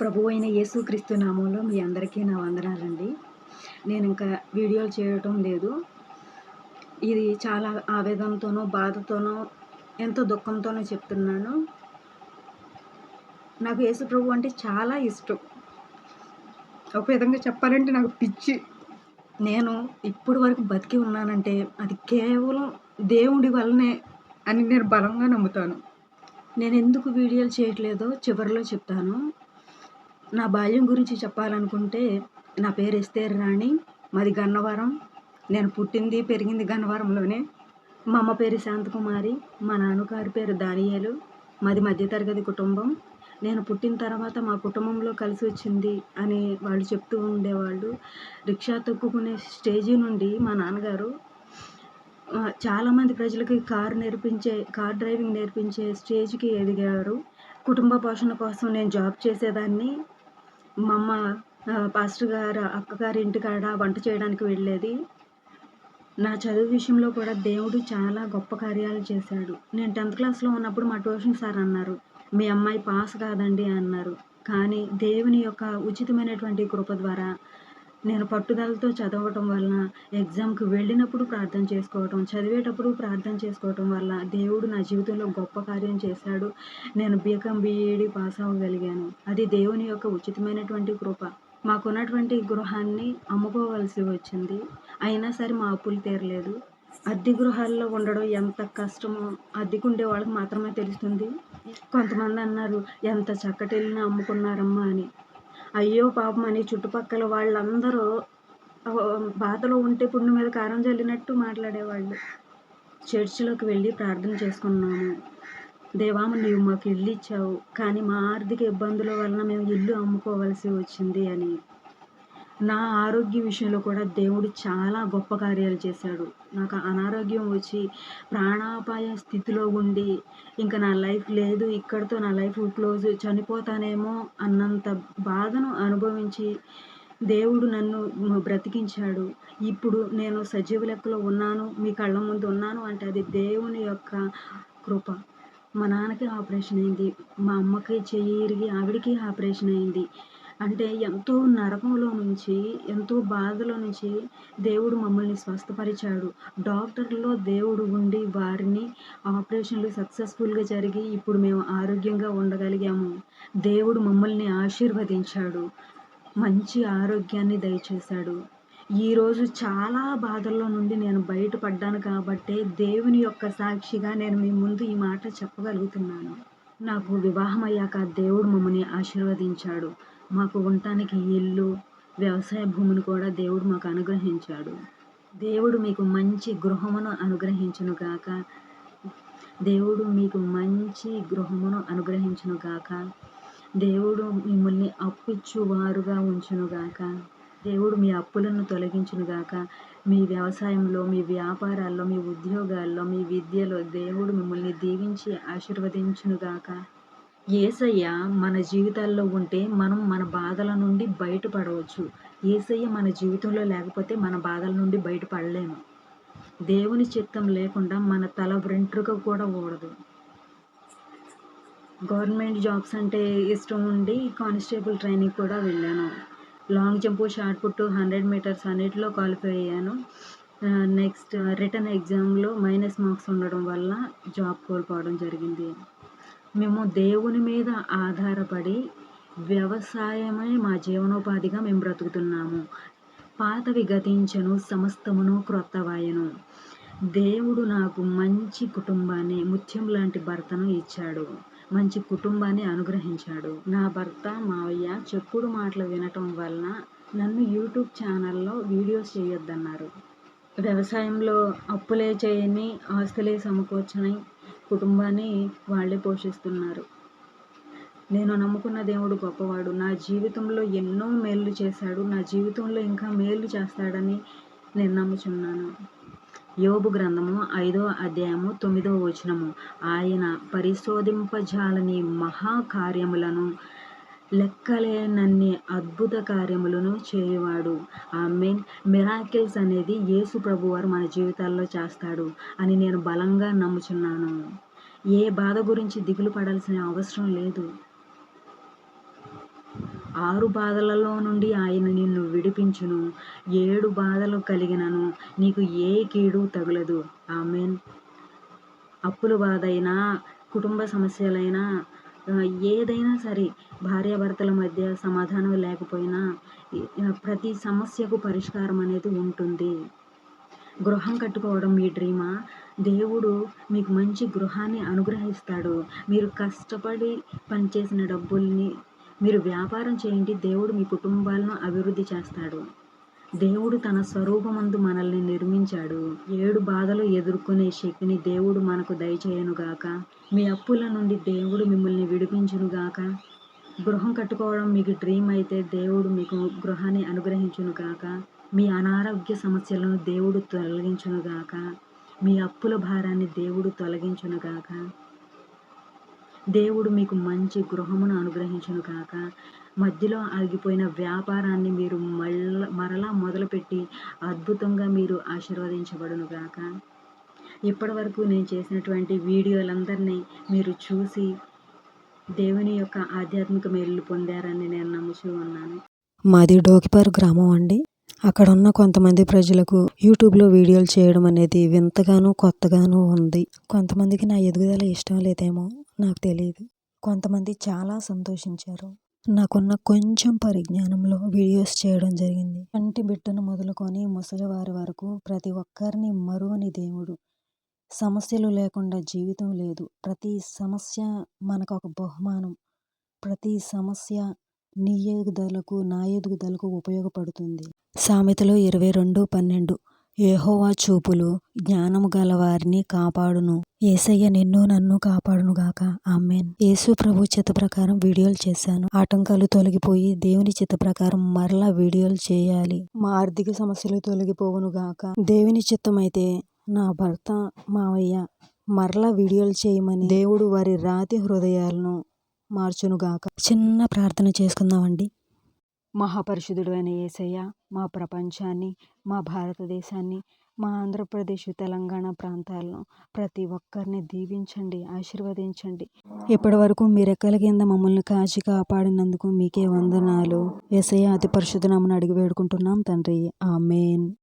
ప్రభు అయిన యేసుక్రీస్తు నామంలో మీ అందరికీ నా వందనాలండి. నేను ఇంకా వీడియోలు చేయటం లేదు. ఇది చాలా ఆవేదంతోనో బాధతోనో ఎంతో దుఃఖంతోనో చెప్తున్నాను. నాకు యేసు ప్రభు అంటే చాలా ఇష్టం. ఒక విధంగా చెప్పాలంటే నాకు పిచ్చి. నేను ఇప్పటి వరకు బతికి ఉన్నానంటే అది కేవలం దేవుడి వల్లనే అని నేను బలంగా నమ్ముతాను. నేను ఎందుకు వీడియోలు చేయట్లేదో చివరిలో చెప్తాను. నా బాల్యం గురించి చెప్పాలనుకుంటే నా పేరు ఎస్తేర్ రాణి. మాది గన్నవరం. నేను పుట్టింది పెరిగింది గన్నవరంలోనే. మా అమ్మ పేరు శాంతకుమారి మా నాన్నగారి పేరు దానియేలు. మాది మధ్యతరగతి కుటుంబం. నేను పుట్టిన తర్వాత మా కుటుంబంలో కలిసి వచ్చింది అని వాళ్ళు చెప్తూ ఉండేవాళ్ళు. రిక్షా తొక్కుకునే స్టేజీ నుండి మా నాన్నగారు చాలామంది ప్రజలకి కార్ నేర్పించే కార్ డ్రైవింగ్ నేర్పించే స్టేజ్కి ఎదిగారు. కుటుంబ పోషణ కోసం నేను జాబ్ చేసేదాన్ని. మా అమ్మ పాస్టర్ గారు అక్కగారి ఇంటికాడ వంట చేయడానికి వెళ్ళేది. నా చదువు విషయంలో కూడా దేవుడు చాలా గొప్ప కార్యాలు చేశాడు. నేను టెన్త్ క్లాస్లో ఉన్నప్పుడు మా ట్యూషన్ సార్ అన్నారు మీ అమ్మాయి పాస్ కాదండి అన్నారు. కానీ దేవుని యొక్క ఉచితమైనటువంటి కృప ద్వారా నేను పట్టుదలతో చదవటం వలన ఎగ్జామ్కి వెళ్ళినప్పుడు ప్రార్థన చేసుకోవటం చదివేటప్పుడు ప్రార్థన చేసుకోవటం వల్ల దేవుడు నా జీవితంలో గొప్ప కార్యం చేశాడు. నేను బీకాం బీఈడి పాస్ అవ్వగలిగాను. అది దేవుని యొక్క ఉచితమైనటువంటి కృప. మాకున్నటువంటి గృహాన్ని అమ్ముకోవాల్సి వచ్చింది. అయినా సరే మా అప్పులు తీరలేదు. అద్దె గృహాల్లో ఉండడం ఎంత కష్టమో అద్దెకుండే వాళ్ళకి మాత్రమే తెలుస్తుంది. కొంతమంది అన్నారు ఎంత చక్కటి అమ్ముకున్నారమ్మా అని. అయ్యో పాపం అని చుట్టుపక్కల వాళ్ళందరూ బాధలో ఉంటే పుండు మీద కారం చల్లినట్టు మాట్లాడేవాళ్ళు. చర్చిలోకి వెళ్ళి ప్రార్థన చేసుకున్నాము. దేవామ నీవు మాకు ఇల్లు ఇచ్చావు కానీ మా ఆర్థిక ఇబ్బందుల వలన మేము ఇల్లు అమ్ముకోవాల్సి వచ్చింది అని. నా ఆరోగ్య విషయంలో కూడా దేవుడు చాలా గొప్ప కార్యాలు చేశాడు. నాకు అనారోగ్యం వచ్చి ప్రాణాపాయ స్థితిలో ఉండి ఇంకా నా లైఫ్ లేదు ఇక్కడితో నా లైఫ్ క్లోజ్ చనిపోతానేమో అన్నంత బాధను అనుభవించి దేవుడు నన్ను బ్రతికించాడు. ఇప్పుడు నేను సజీవ లెక్కలో ఉన్నాను మీ కళ్ళ ముందు ఉన్నాను అంటే అది దేవుని యొక్క కృప. మా నాన్నకి ఆపరేషన్ అయింది మా అమ్మకి చెయ్యి ఇరిగి ఆవిడికి ఆపరేషన్ అయింది. అంటే ఎంతో నరకంలో నుంచి ఎంతో బాధలో నుంచి దేవుడు మమ్మల్ని స్వస్థపరిచాడు. డాక్టర్లో దేవుడు ఉండి వారిని ఆపరేషన్లు సక్సెస్ఫుల్గా జరిగి ఇప్పుడు మేము ఆరోగ్యంగా ఉండగలిగాము. దేవుడు మమ్మల్ని ఆశీర్వదించాడు. మంచి ఆరోగ్యాన్ని దయచేశాడు. ఈరోజు చాలా బాధల్లో నుండి నేను బయటపడ్డాను కాబట్టే దేవుని యొక్క సాక్షిగా నేను మీ ముందు ఈ మాట చెప్పగలుగుతున్నాను. నాకు వివాహం అయ్యాక దేవుడు మమ్మల్ని ఆశీర్వదించాడు. మాకు ఉండటానికి ఇల్లు వ్యవసాయ భూమిని కూడా దేవుడు మాకు అనుగ్రహించాడు. దేవుడు మీకు మంచి గృహమును అనుగ్రహించును గాక. దేవుడు మీకు మంచి గృహమును అనుగ్రహించును గాక. దేవుడు మిమ్మల్ని అప్పిచ్చువారుగా ఉంచును గాక. దేవుడు మీ అప్పులను తొలగించును గాక. మీ వ్యవసాయంలో మీ వ్యాపారాల్లో మీ ఉద్యోగాల్లో మీ విద్యలో దేవుడు మిమ్మల్ని దీవించి ఆశీర్వదించును గాక. ఏసయ్య మన జీవితాల్లో ఉంటే మనం మన బాధల నుండి బయటపడవచ్చు. ఏసయ్య మన జీవితంలో లేకపోతే మన బాధల నుండి బయటపడలేము. దేవుని చిత్తం లేకుండా మన తల వెంట్రుక కూడా ఊడదు. గవర్నమెంట్ జాబ్స్ అంటే ఇష్టం ఉండి కానిస్టేబుల్ ట్రైనింగ్ కూడా వెళ్ళాను. Long jump shot put hundred metres అన్నిటిలో క్వాలిఫై అయ్యాను. నెక్స్ట్ రిటర్న్ ఎగ్జామ్లో మైనస్ మార్క్స్ ఉండడం వల్ల జాబ్ కోల్పోవడం జరిగింది. మేము దేవుని మీద ఆధారపడి వ్యవసాయమే మా జీవనోపాధిగా మేము బ్రతుకుతున్నాము. పాతవి గతించను సమస్తమును క్రొత్తవాయను. దేవుడు నాకు మంచి కుటుంబాన్ని ముత్యం లాంటి భర్తను ఇచ్చాడు. మంచి కుటుంబాన్ని అనుగ్రహించాడు. నా భర్త మావయ్య చెప్పుడు మాటలు వినటం వలన నన్ను యూట్యూబ్ ఛానల్లో వీడియోస్ చేయొద్దన్నారు. వ్యవసాయంలో అప్పులే చేయని ఆస్తులే సమకూర్చని కుటుంబాన్ని వాళ్ళే పోషిస్తున్నారు. నేను నమ్ముకున్న దేవుడు గొప్పవాడు. నా జీవితంలో ఎన్నో మేలు చేశాడు. నా జీవితంలో ఇంకా మేలు చేస్తాడని నేను నమ్ముచున్నాను. యోబు గ్రంథము ఐదో అధ్యాయము తొమ్మిదో వచనము. ఆయన పరిశోధింపజాలని మహాకార్యములను లెక్కలేనన్ని అద్భుత కార్యములను చేయవాడు. ఆ మెయిన్ మిరాకిల్స్ అనేది యేసు ప్రభు వారు మన జీవితాల్లో చేస్తాడు అని నేను బలంగా నమ్ముచున్నాను. ఏ బాధ గురించి దిగులు పడాల్సిన అవసరం లేదు. ఆరు బాధలలో నుండి ఆయన నిన్ను విడిపించును. ఏడు బాధలు కలిగినను. నీకు ఏ కీడు తగులదు. ఆమెన్. అప్పుల బాధ అయినా కుటుంబ సమస్యలైనా ఏదైనా సరే భార్యాభర్తల మధ్య సమాధానం లేకపోయినా ప్రతి సమస్యకు పరిష్కారం అనేది ఉంటుంది. గృహం కట్టుకోవడం మీ డ్రీమా? దేవుడు మీకు మంచి గృహాన్ని అనుగ్రహిస్తాడు. మీరు కష్టపడి పనిచేసిన డబ్బుల్ని మీరు వ్యాపారం చేయండి. దేవుడు మీ కుటుంబాలను అభివృద్ధి చేస్తాడు. దేవుడు తన స్వరూపమందు మనల్ని నిర్మించాడు. ఏడు బాధలు ఎదుర్కొనే శక్తిని దేవుడు మనకు దయచేయనుగాక మీ అప్పుల నుండి దేవుడు మిమ్మల్ని విడిపించునుగాక గృహం కట్టుకోవడం మీకు డ్రీమ్ అయితే దేవుడు మీకు గృహాన్ని అనుగ్రహించునుగాక మీ అనారోగ్య సమస్యలను దేవుడు తొలగించునుగాక మీ అప్పుల భారాన్ని దేవుడు తొలగించునుగాక దేవుడు మీకు మంచి గృహమును అనుగ్రహించును కాక మధ్యలో ఆగిపోయిన వ్యాపారాన్ని మీరు మళ్ళ మరలా మొదలుపెట్టి అద్భుతంగా మీరు ఆశీర్వదించబడును గాక. ఇప్పటి వరకు నేను చేసినటువంటి వీడియోలందరినీ మీరు చూసి దేవుని యొక్క ఆధ్యాత్మిక మేలు పొందారని నేను నమ్ముచూ ఉన్నాను. మాది డోకిపారు గ్రామం అండి. అక్కడ ఉన్న కొంతమంది ప్రజలకు యూట్యూబ్లో వీడియోలు చేయడం అనేది వింతగాను కొత్తగాను ఉంది. కొంతమందికి నా ఎదుగుదల ఇష్టం లేదేమో నాకు తెలియదు కొంతమంది చాలా సంతోషించారు. నాకున్న కొంచెం పరిజ్ఞానంలో వీడియోస్ చేయడం జరిగింది. కంటి బిడ్డను మొదలుకొని ముసలివారి వరకు ప్రతి ఒక్కరిని మరువని దేవుడు. సమస్యలు లేకుండా జీవితం లేదు. ప్రతి సమస్య మనకు ఒక బహుమానం. ప్రతి సమస్య నీ ఎదుగుదలకు నా ఎదుగుదలకు ఉపయోగపడుతుంది. సామెతలు ఇరవై రెండు పన్నెండు. ఏహోవా చూపులు జ్ఞానము గల వారిని కాపాడును. ఏసయ్య నిన్ను నన్ను కాపాడును గాక. ఆమెన్. యేసు ప్రభు చిత్త ప్రకారం వీడియోలు చేశాను. ఆటంకాలు తొలగిపోయి దేవుని చిత్త ప్రకారం మరలా వీడియోలు చేయాలి. మా ఆర్థిక సమస్యలు తొలగిపోవును గాక. దేవుని చిత్తమైతే నా భర్త మావయ్య మరలా వీడియోలు చేయమని దేవుడు వారి రాతి హృదయాలను మార్చునుగాక చిన్న ప్రార్థన చేసుకుందామండి. మహాపరిశుద్ధుడైన యేసయ్య మా ప్రపంచాన్ని మా భారతదేశాన్ని మా ఆంధ్రప్రదేశ్ తెలంగాణ ప్రాంతాలను ప్రతి ఒక్కరిని దీవించండి ఆశీర్వదించండి. ఇప్పటి వరకు మీరెక్కల కింద మమ్మల్ని కాచి కాపాడినందుకు మీకే వందనాలు. ఎస్ఐ అతి పరిశుద్ధ నామని అడిగి వేడుకుంటున్నాం తండ్రి. ఆమెన్.